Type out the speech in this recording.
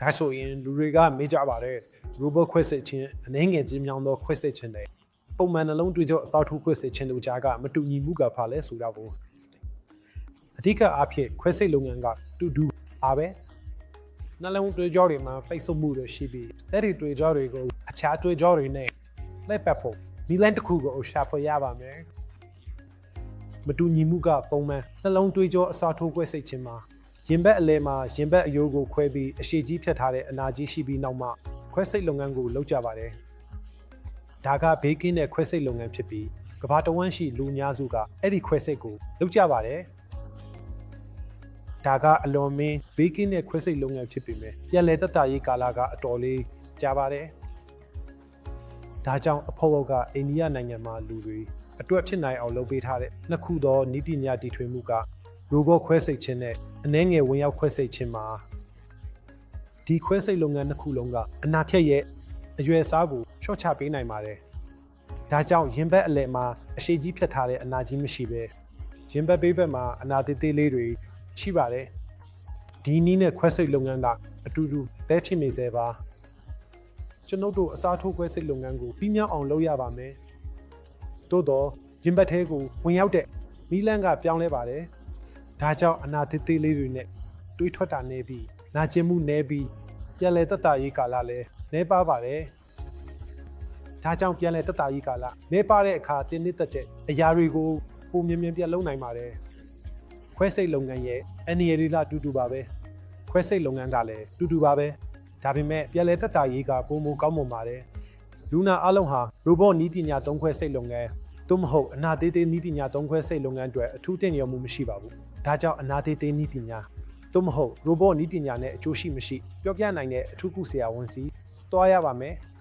ဒါဆိုရင်လူတွေကမေးကြပါတယ် robot ခွဲစိတ်ခြင်းအနှဲငယ်ချင်းမြောင်းသောခွဲစိတ်ခြင်းတွေပုံမှန်နှလုံးသွေးကြောအစောထူးခွဲစိတ်ခြင်းတို့ကြားကမတူညီမှုကဖာလဲဆိုတော့ဘူးအဓိကအားဖြင့်ခွဲစိတ်လုပ်ငန်းကတူတူအားပဲနှလုံးသွေးကြောတွေမှာပိတ်ဆို့မှုတွေရှိပြီးအဲ့ဒီသွေးကြောတွေကိုအခြားသွေးကြောတွေနဲ့လက်ပတ်ဖို့မီလန်တစ်ခုကိုရှာဖွေရပါမယ်မတူညီမှုကပုံမှန်နှလုံးသွေးကြောအစာထိုးခွဲစိတ်ခြင်းမှာ ရင်ဘတ်အလဲမှာရင်ဘတ်အယိုးကိုခွဲပြီးအရှိကြီးဖြတ်ထားတဲ့အနာကြီးရှိပြီးနောက်မှခွဲစိတ်လုပ်ငန်းကိုလုပ်ကြပါတယ်ဒါကဘေးကင်းတဲ့ခွဲစိတ်လုပ်ငန်းဖြစ်ပြီးကမ္ဘာတဝန်းရှိလူအများစုကအဲ့ဒီခွဲစိတ်ကိုလုပ်ကြပါတယ်ဒါကအလွန်မင်းဘေးကင်းတဲ့ခွဲစိတ်လုပ်ငန်းဖြစ်ပေမဲ့ပြန်လည်တက်တာရေးကာလကအတော်လေးကြာပါတယ်ဒါကြောင့်အဖို့ဘုတ်ကအိန္ဒိယနိုင်ငံမှာလူတွေအတွက်ဖြစ်နိုင်အောင်လုပ်ပေးထားတဲ့နှစ်ခုသောနည်းပညာတည်ထွင်မှုက robot ခွဲစိတ်ခြင်းနဲ့ အနှဲငယ်ဝင်ရောက်ခွဲစိတ်ခြင်းမှာဒီခွဲစိတ်လုပ်ငန်းနှစ်ခုလုံးကအနာဖြတ်ရဲ့အရွယ်အစားကိုချော့ချပေးနိုင်ပါတယ်။ဒါကြောင့်ရင်ဘတ်အလယ်မှာအရှိကြီးဖြတ်ထားတဲ့အနာကြီးမရှိပဲရင်ဘတ်ဘေးဘက်မှာအနာသေးသေးလေးတွေရှိပါတယ်။ဒီနည်းနဲ့ခွဲစိတ်လုပ်ငန်းကအတူတူသဲထင်နေစေပါကျွန်ုပ်တို့အစားထိုးခွဲစိတ်လုပ်ငန်းကိုပြီးမြောက်အောင်လုပ်ရပါမယ်။သို့တော့ရင်ဘတ်ထဲကိုဝင်ရောက်တဲ့မီလန်ကပြောင်းလဲပါတယ်။ ဒါကြောင့်အနာသေးသေးလေးတွေနဲ့တွေးထွက်တာနေပြီးနာကျင်မှုနေပြီးပြန်လဲတက်တာရေးကာလလဲနေပါပါတယ်ဒါကြောင့်ပြန်လဲတက်တာရေးကာလနေပါတဲ့အခါတင်းနစ်တက်တဲ့အရာတွေကိုပုံမြင်မြင်ပြတ်လုံးနိုင်ပါတယ်ခွဲစိတ်လုပ်ငန်းရဲ့အန်ရီရီလာတူတူပါပဲခွဲစိတ်လုပ်ငန်းကလည်းတူတူပါပဲဒါပေမဲ့ပြန်လဲတက်တာရေးကပုံမကောင်းမွန်ပါတယ်လူနာအလုံးဟာ robot နီးပညာသုံးခွဲစိတ်လုပ်ငန်း သို့မဟုတ်အနာသေးသေးနီးပညာသုံးခွဲစိတ်လုပ်ငန်းတွေအထူးတင်ရမှုမရှိပါဘူး။ဒါကြောင့်အနာသေးသေးနီးပညာသို့မဟုတ် robot နီးပညာနဲ့အကျိုးရှိမရှိပြောပြနိုင်တဲ့အထူးကုဆရာဝန်စီတွားရပါမယ်။